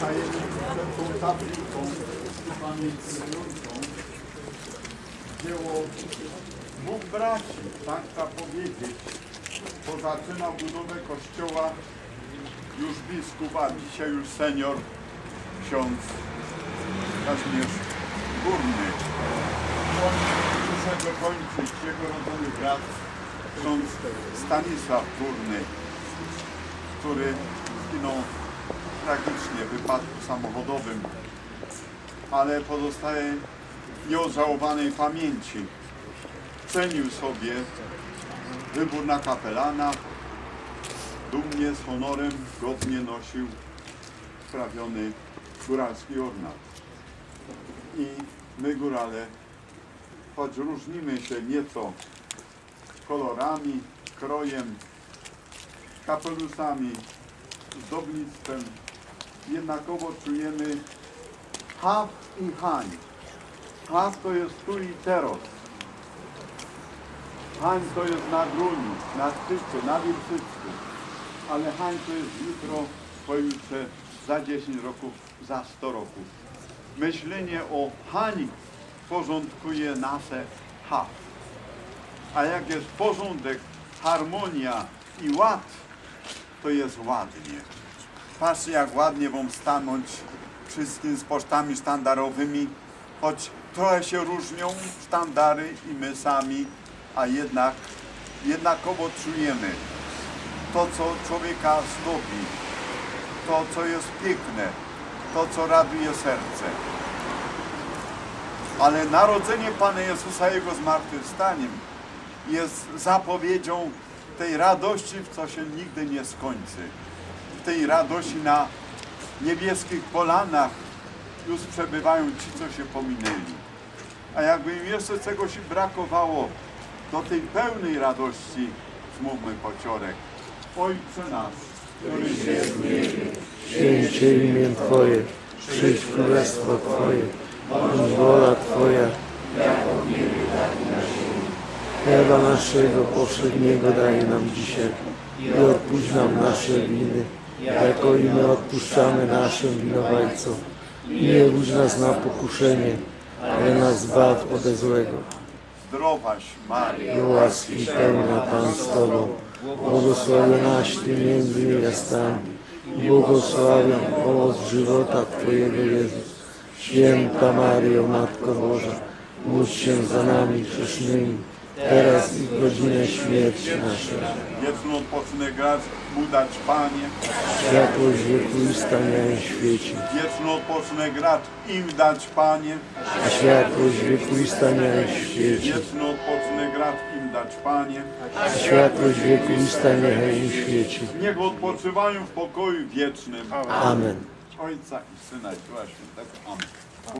Tajemnicę tą tablicą upamiętniającą dzieło dwóch braci, tak powiedzieć, bo zaczynał budowę kościoła już biskup, a dzisiaj już senior ksiądz Kazimierz Górny. Przyszedł dokończyć jego rodzony brat, ksiądz Stanisław Górny, który zginął tragicznie w wypadku samochodowym, ale pozostaje w nieodżałowanej pamięci. Cenił sobie wybór na kapelana, dumnie, z honorem, godnie nosił sprawiony góralski ornat. I my górale, choć różnimy się nieco kolorami, krojem, kapelusami, zdobnictwem, jednakowo czujemy haw i hań. Haw to jest tu i teraz. Hań to jest na gruni, na szczycie, na Wilczycku. Ale hań to jest jutro, pojutrze, za 10 roków, za 100 roków. Myślenie o hań porządkuje nasze haw. A jak jest porządek, harmonia i ład, to jest ładnie. Patrzcie, jak ładnie wam stanąć wszystkim z pocztami sztandarowymi, choć trochę się różnią sztandary i my sami, a jednak jednakowo czujemy to, co człowieka zdobi, to, co jest piękne, to, co raduje serce. Ale narodzenie Pana Jezusa, Jego zmartwychwstaniem jest zapowiedzią tej radości, w co się nigdy nie skończy. Tej radości na niebieskich polanach już przebywają ci, co się pominęli. A jakby im jeszcze czegoś brakowało do tej pełnej radości, zmówmy pociorek. Ojcze nasz, któryś jest w niebie, imię Twoje, przyjdź królestwo Twoje, bądź wola Twoja, Chleba naszego powszedniego daj nam dzisiaj i odpuść nam nasze winy, jako i my odpuszczamy naszym winowajcom. I nie budź nas na pokuszenie, ale nas zbaw ode złego. zdrowaś I łaski pełna Pan z Tobą, błogosławionaś Ty między niewiastami i błogosławiam owoc żywota Twojego Jezus. Święta Maryjo, Matko Boża, módl się za nami grzesznymi, teraz i w godzinę śmierci naszej. wieczny odpoczynek raz mu dać Panie, Światłość wiekuista miałem świeci, wieczny odpoczynek racz im dać Panie, a światłość wiekuista miałem świeci. wieczny odpoczynek racz im dać Panie. A światłość wiekuista niechaj im świeci. Niech odpoczywają w pokoju wiecznym. Amen. Ojca i Syna i Ducha Świętego. Amen.